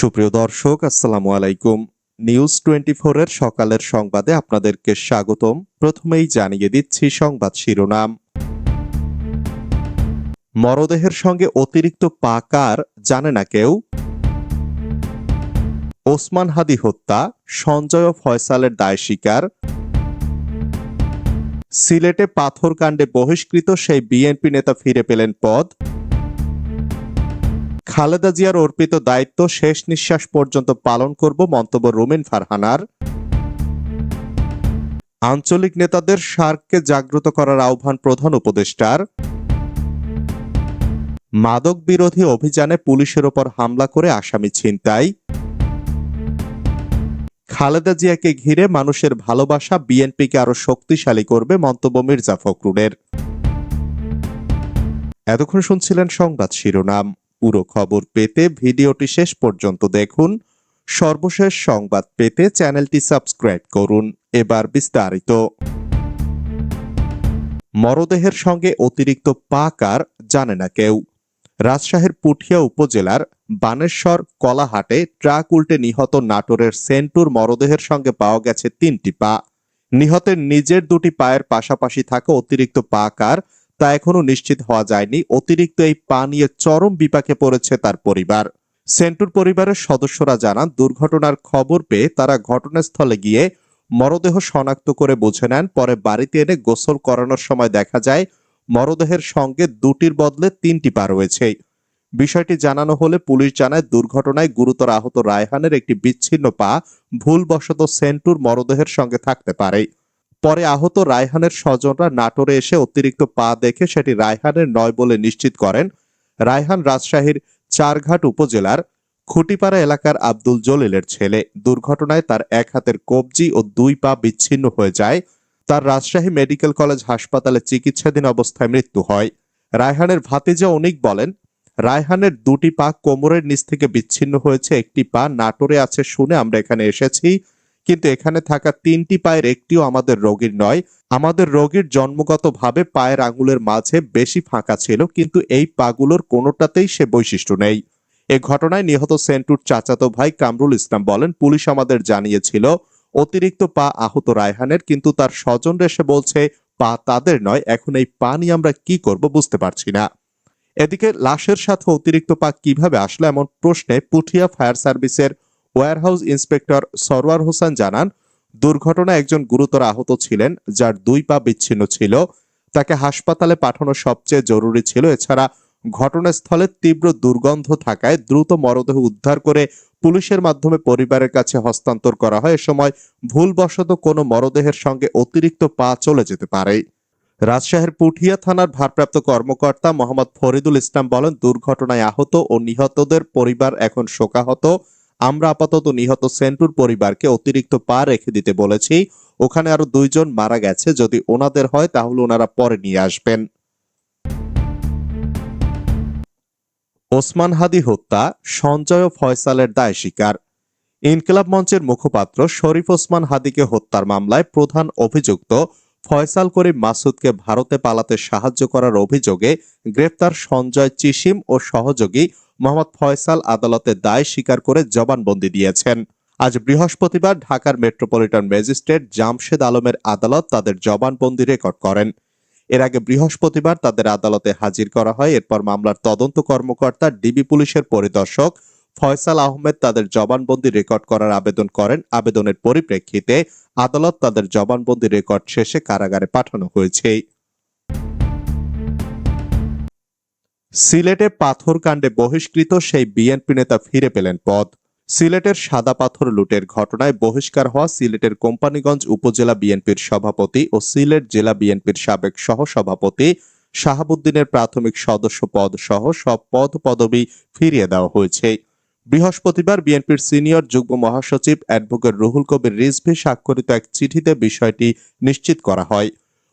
সুপ্রিয় দর্শক, আসসালামু আলাইকুম। নিউজ টোয়েন্টি এর সকালের সংবাদে আপনাদেরকে স্বাগতম। প্রথমেই জানিয়ে দিচ্ছি সংবাদ শিরোনাম। মরদেহের সঙ্গে অতিরিক্ত পা কার জানে না কেউ? ওসমান হাদি হত্যা, সঞ্জয় ও ফয়সালের দায় স্বীকার। সিলেটে পাথরকাণ্ডে বহিষ্কৃত সেই বিএনপি নেতা ফিরে পেলেন পদ। খালেদা জিয়ার অর্পিত দায়িত্ব শেষ নিঃশ্বাস পর্যন্ত পালন করব মন্তব্য রুমিন ফারহানার। আঞ্চলিক নেতাদের সার্ককে জাগ্রত করার আহ্বান প্রধান উপদেষ্টার। মাদক বিরোধী অভিযানে পুলিশের ওপর হামলা করে আসামি ছিনতাই। খালেদা জিয়াকে ঘিরে মানুষের ভালোবাসা বিএনপিকে আরও শক্তিশালী করবে মন্তব্য মির্জা ফখরুলের। এতক্ষণ শুনছিলেন সংবাদ শিরোনাম। পুরো খবর পেতে ভিডিওটি শেষ পর্যন্ত দেখুন। সর্বশেষ সংবাদ পেতে চ্যানেলটি সাবস্ক্রাইব করুন। এবার বিস্তারিত। মরদেহের সঙ্গে অতিরিক্ত পাকার জানে না কেউ। রাজশাহীর পুঠিয়া উপজেলার বানেশ্বর কলাহাটে ট্রাক উল্টে নিহত নাটোরের সেন্টুর মরদেহের সঙ্গে পাওয়া গেছে তিনটি পা। নিহতের নিজের দুটি পায়ের পাশাপাশি থাকা অতিরিক্ত পা কার তা এখনও নিশ্চিত হওয়া যায়নি। অতিরিক্ত এই পা নিয়ে চরম বিপাকে পড়েছে তার পরিবার। সেন্টুর পরিবারের সদস্যরা জানান, দুর্ঘটনার খবর পেয়ে তারা ঘটনাস্থলে গিয়ে মরদেহ শনাক্ত করে বুঝে নেন। পরে বাড়িতে এনে গোসল করানোর সময় দেখা যায়, মরদেহের সঙ্গে দুটির বদলে তিনটি পা রয়েছে। বিষয়টি জানানো হলে পুলিশ জানায়, দুর্ঘটনায় গুরুতর আহত রায়হানের একটি বিচ্ছিন্ন পা ভুলবশত সেন্টুর মরদেহের সঙ্গে থাকতে পারে। পরে আহত রায়হানের স্বজনরা নাটোরে এসে অতিরিক্ত পা দেখে সেটি রায়হানের নয় বলে নিশ্চিত করেন। রায়হান রাজশাহীর চারঘাট উপজেলার খুঁটিপাড়া এলাকার আব্দুল জলিলের ছেলে। দুর্ঘটনায় তার এক হাতের কবজি ও দুই পা বিচ্ছিন্ন হয়ে যায়। তার রাজশাহী মেডিকেল কলেজ হাসপাতালে চিকিৎসাধীন অবস্থায় মৃত্যু হয়। রায়হানের ভাতিজা অনিক বলেন, রায়হানের দুটি পা কোমরের নিচ থেকে বিচ্ছিন্ন হয়েছে, একটি পা নাটোরে আছে শুনে আমরা এখানে এসেছি। কিন্তু এখানে থাকা তিনটি পায়ের একটিও আমাদের রোগীর নয়। আমাদের রোগীর জন্মগতভাবে পায়ের আঙুলের মাঝে বেশি ফাঁকা ছিল, কিন্তু এই পাগুলোর কোনোটাতেই সে বৈশিষ্ট্য নেই। এ ঘটনায় নিহত সেন্টুর চাচাতো ভাই কামরুল ইসলাম বলেন, পুলিশ আমাদের জানিয়েছিল, অতিরিক্ত পা আহত রায়হানের, কিন্তু তার স্বজন এসে বলছে, পা তাদের নয়, এখন এই পা নিয়ে আমরা কি করব বুঝতে পারছি না। এদিকে লাশের সাথে অতিরিক্ত পা কীভাবে আসলো এমন প্রশ্নে পুঠিয়া ফায়ার সার্ভিসের ওয়্যারহাউস ইন্সপেক্টর সরওয়ার হোসেন জানান, দুর্ঘটনায় একজন গুরুতর আহত ছিলেন, যার দুই পা বিচ্ছিন্ন ছিল। তাকে হাসপাতালে পাঠানো সবচেয়ে জরুরি ছিল। এছাড়া ঘটনাস্থলে তীব্র দুর্গন্ধ থাকায় দ্রুত মরদেহ উদ্ধার করে পুলিশের মাধ্যমে পরিবারের কাছে হস্তান্তর করা হয়। এ সময় ভুলবশত কোনো মরদেহের সঙ্গে অতিরিক্ত পা চলে যেতে পারে। রাজশাহীর পুঠিয়া থানার ভারপ্রাপ্ত কর্মকর্তা মোহাম্মদ ফরিদুল ইসলাম বলেন, দুর্ঘটনায় আহত ও নিহতদের পরিবার এখন শোকাহত। আমরা আপাতত নিহত সেন্টুর পরিবারকে অতিরিক্ত পা রেখে দিতে বলেছি। ওখানে আরও দুইজন মারা গেছে। যদি ওনাদের হয়, তাহলে ওনারা পরে নিয়ে আসবেন। ওসমান হাদি হত্যা, সঞ্জয় ও ফয়সালের দায় স্বীকার। ইনকিলাব মঞ্চের মুখপাত্র শরীফ ওসমান হাদিকে হত্যার মামলায় প্রধান অভিযুক্ত ফয়সাল করিম মাসুদকে ভারতে পালাতে সাহায্য করার অভিযোগে গ্রেফতার সঞ্জয় চিসিম ও সহযোগী মোহাম্মদ ফয়সাল আদালতে দায় স্বীকার করে জবানবন্দি দিয়েছেন। আজ বৃহস্পতিবার ঢাকার মেট্রোপলিটন ম্যাজিস্ট্রেট জামশেদ আলমের আদালত তাদের জবানবন্দি রেকর্ড করেন। এর আগে বৃহস্পতিবার তাদের আদালতে হাজির করা হয়, এরপর মামলার তদন্ত কর্মকর্তা ডিবি পুলিশের পরিদর্শক ফয়সাল আহমেদ তাদের জবানবন্দি রেকর্ড করার আবেদন করেন। আবেদনের পরিপ্রেক্ষিতে আদালত তাদের জবানবন্দি রেকর্ড শেষে কারাগারে পাঠানো হয়েছে। সিলেটে পাথর কাণ্ডে বহিষ্কৃত সেই বিএনপি নেতা ফিরে পেলেন পদ। সিলেটের সাদা পাথর লুটের ঘটনায় বহিষ্কার হওয়া সিলেটের কোম্পানিগঞ্জ উপজেলা বিএনপির সভাপতি ও সিলেট জেলা বিএনপির সাবেক সহসভাপতি শাহাবুদ্দিনের প্রাথমিক সদস্য পদ সহ সব পদ পদবি ফিরিয়ে দেওয়া হয়েছে। বৃহস্পতিবার বিএনপির সিনিয়র যুগ্ম মহাসচিব অ্যাডভোকেট রুহুল কবির রিজভি স্বাক্ষরিত এক চিঠিতে বিষয়টি নিশ্চিত করা হয়।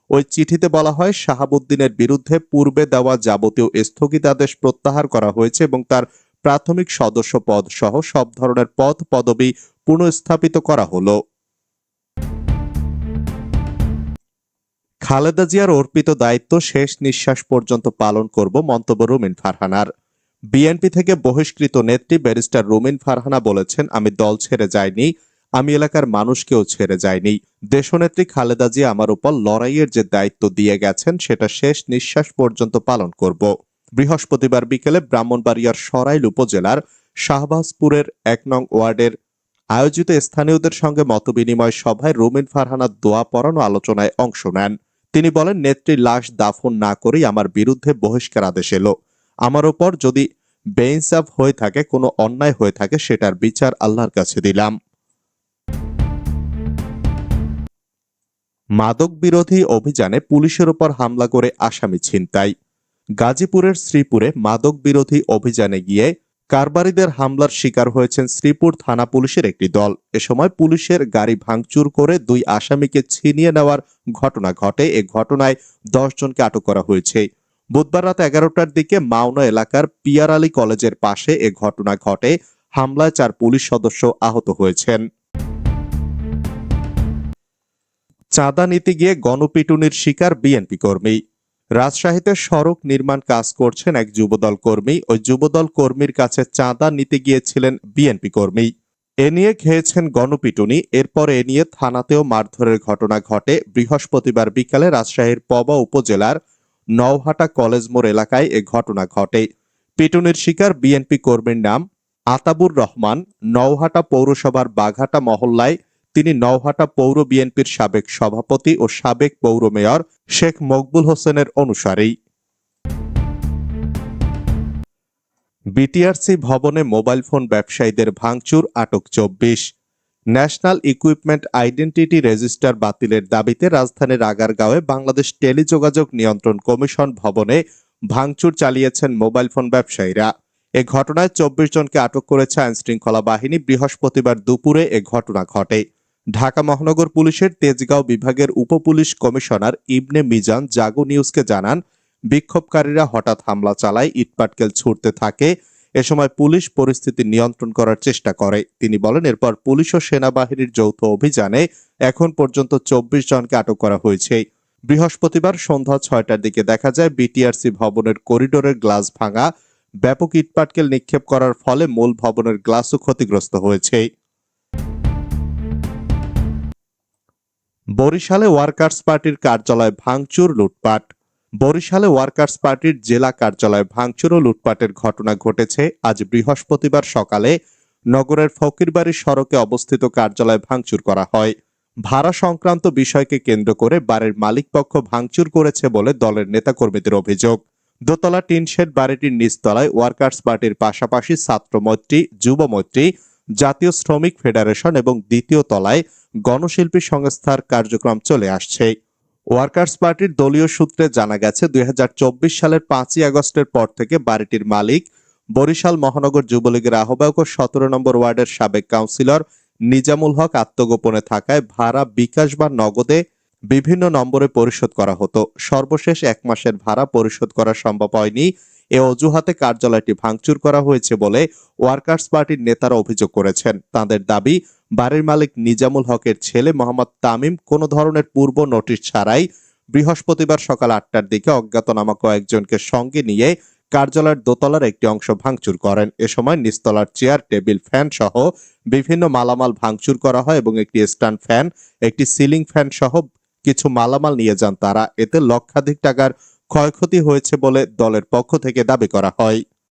ওই চিঠিতে বলা হয়, শাহাবুদ্দিনের বিরুদ্ধে পূর্বে দেওয়া যাবতীয় স্থগিতাদেশ প্রত্যাহার করা হয়েছে এবং তার প্রাথমিক সদস্য পদ সহ সব ধরনের পদ পদবি পুনঃস্থাপিত করা হলো। খালেদা জিয়ার অর্পিত দায়িত্ব শেষ নিঃশ্বাস পর্যন্ত পালন করব মন্তব্য রুমিন ফারহানার। বিএনপি থেকে বহিষ্কৃত নেত্রী ব্যারিস্টার রুমিন ফারহানা বলেছেন, আমি দল ছেড়ে যাইনি, আমি এলাকার মানুষকেও ছেড়ে যাইনি। দেশনেত্রী খালেদা জিয়া আমার উপর লড়াইয়ের যে দায়িত্ব দিয়ে গেছেন, সেটা শেষ নিঃশ্বাস পর্যন্ত পালন করব। বৃহস্পতিবার বিকেলে ব্রাহ্মণবাড়িয়ার সরাইল উপজেলার শাহবাজপুরের এক নং ওয়ার্ডের আয়োজিত স্থানীয়দের সঙ্গে মতবিনিময় সভায় রুমিন ফারহানা দোয়া পড়ানো আলোচনায় অংশ নেন। তিনি বলেন নেত্রী লাশ দাফন না করেই আমার বিরুদ্ধে বহিষ্কার আদেশ এলো। আমার ওপর যদি বেইনসাফ হয়ে থাকে, কোনো অন্যায় হয়ে থাকে, সেটার বিচার আল্লাহর কাছে দিলাম। মাদক বিরোধী অভিযানে পুলিশের ওপর হামলা করে আসামি ছিনতাই। গাজীপুরের শ্রীপুরে মাদক বিরোধী অভিযানে গিয়ে কারবারিদের হামলার শিকার হয়েছেন শ্রীপুর থানা পুলিশের একটি দল। এ সময় পুলিশের গাড়ি ভাঙচুর করে দুই আসামিকে ছিনিয়ে নেওয়ার ঘটনা ঘটে। এ ঘটনায় দশ জনকে আটক করা হয়েছে। বুধবার রাত এগারোটার দিকে মাওনা এলাকার পিয়ার আলী কলেজের পাশে এ ঘটনা ঘটে। হামলায় চার পুলিশ সদস্য আহত হয়েছেন। চাঁদা নিতে গিয়ে গণপিটুনির শিকার বিএনপি কর্মী। রাজশাহীতে সড়ক নির্মাণ কাজ করছেন এক যুবদল কর্মী। ওই যুবদল কর্মীর কাছে চাঁদা নিতে গিয়েছিলেন বিএনপি কর্মী। এ নিয়ে খেয়েছেন গণপিটুনি। এরপর এ নিয়ে থানাতেও মারধরের ঘটনা ঘটে। বৃহস্পতিবার বিকালে রাজশাহীর পবা উপজেলার নওহাটা কলেজ মোড় এলাকায় এ ঘটনা ঘটে। পিটুনির শিকার বিএনপি কর্মীর নাম আতাবুর রহমান। নওহাটা পৌরসভার বাঘাটা মহল্লায় তিনি নওহাটা পৌর বিএনপির সাবেক সভাপতি ও সাবেক পৌর মেয়র শেখ মকবুল হোসেনের অনুসারী। বিটিআরসি ভবনে মোবাইল ফোন ব্যবসায়ীদের ভাঙচুর, আটক চব্বিশ। ন্যাশনাল ইকুইপমেন্ট আইডেন্টিটি রেজিস্টার বাতিলের দাবিতে রাজধানীর আগারগাঁওয়ে বাংলাদেশ টেলিযোগাযোগ নিয়ন্ত্রণ কমিশন ভবনে ভাঙচুর চালিয়েছেন মোবাইল ফোন ব্যবসায়ীরা। এ ঘটনায় চব্বিশ জনকে আটক করেছে আইন শৃঙ্খলা বাহিনী। বৃহস্পতিবার দুপুরে এ ঘটনা ঘটে। ঢাকা মহানগর পুলিশের তেজগাঁও বিভাগের উপপুলিশ কমিশনার ইবনে মিজান জাগো নিউজকে জানান, বিক্ষোভকারীরা হঠাৎ হামলা চালায়, ইটপাটকেল ছুটতে থাকে এ সময় পুলিশ পরিস্থিতি নিয়ন্ত্রণ করার চেষ্টা করে। তিনি বলেন, এরপর পুলিশ ও সেনাবাহিনীর যৌথ অভিযানে এখন পর্যন্ত চব্বিশ জনকে আটক করা হয়েছে। বৃহস্পতিবার সন্ধ্যা ছয়টার দিকে দেখা যায় বিটিআরসি ভবনের করিডোরের গ্লাস ভাঙা, ব্যাপক ইটপাটকেল নিক্ষেপ করার ফলে মূল ভবনের গ্লাসও ক্ষতিগ্রস্ত হয়েছে। বরিশালে ওয়ার্কার্স পার্টির কার্যালয় ভাঙচুর, লুটপাট। বরিশালে ওয়ার্কার্স পার্টির জেলা কার্যালয় ভাঙচুর ও লুটপাটের ঘটনা ঘটেছে আজ বৃহস্পতিবার সকালে। নগরের ফকিরবাড়ি সড়কে অবস্থিত কার্যালয় ভাঙচুর করা হয়। ভাড়া সংক্রান্ত বিষয়কে কেন্দ্র করে বাড়ির মালিকপক্ষ ভাঙচুর করেছে বলে দলের নেতাকর্মীদের অভিযোগ। দোতলা টিন শেড বাড়িটির নিচতলায় ওয়ার্কার্স পার্টির পাশাপাশি ছাত্র মৈত্রী, যুব যুবমৈত্রী জাতীয় শ্রমিক ফেডারেশন এবং দ্বিতীয় তলায় গণশিল্পী সংস্থার কার্যক্রম চলে আসছে। ওয়ার্কার্স পার্টির দলীয় সূত্রে জানা গেছে, দুই হাজার চব্বিশ সালের পাঁচই আগস্টের পর থেকে বাড়িটির মালিক বরিশাল মহানগর যুবলীগের আহ্বায়ক ও সতেরো নম্বর ওয়ার্ডের সাবেক কাউন্সিলর নিজামুল হক আত্মগোপনে থাকায় ভাড়া বিকাশ বা নগদে বিভিন্ন নম্বরে পরিশোধ করা হতো। সর্বশেষ এক মাসের ভাড়া পরিশোধ করা সম্ভব হয়নি। এ অজুহাতে কার্যালয়টি ভাঙচুর করা হয়েছে বলে ওয়ার্কার্স পার্টির নেতারা অভিযোগ করেছেন। তাদের দাবি বাড়ির মালিক নিজামুল হকের ছেলে মোহাম্মদ তামিম কোনো ধরনের পূর্ব নোটিশ ছাড়াই বৃহস্পতিবার সকাল আটটার দিকে অজ্ঞাতনামা কয়েকজনকে সঙ্গে নিয়ে কার্যালয়ের দোতলার একটি অংশ ভাঙচুর করেন। এ সময় নিচতলার চেয়ার, টেবিল, ফ্যান সহ বিভিন্ন মালামাল ভাঙচুর করা হয় এবং একটি স্ট্যান্ড ফ্যান, একটি সিলিং ফ্যান সহ কিছু মালামাল নিয়ে যান তারা। এতে লক্ষাধিক টাকার ক্ষয়ক্ষতি হয়েছে বলে দলের পক্ষ থেকে দাবি করা হয়।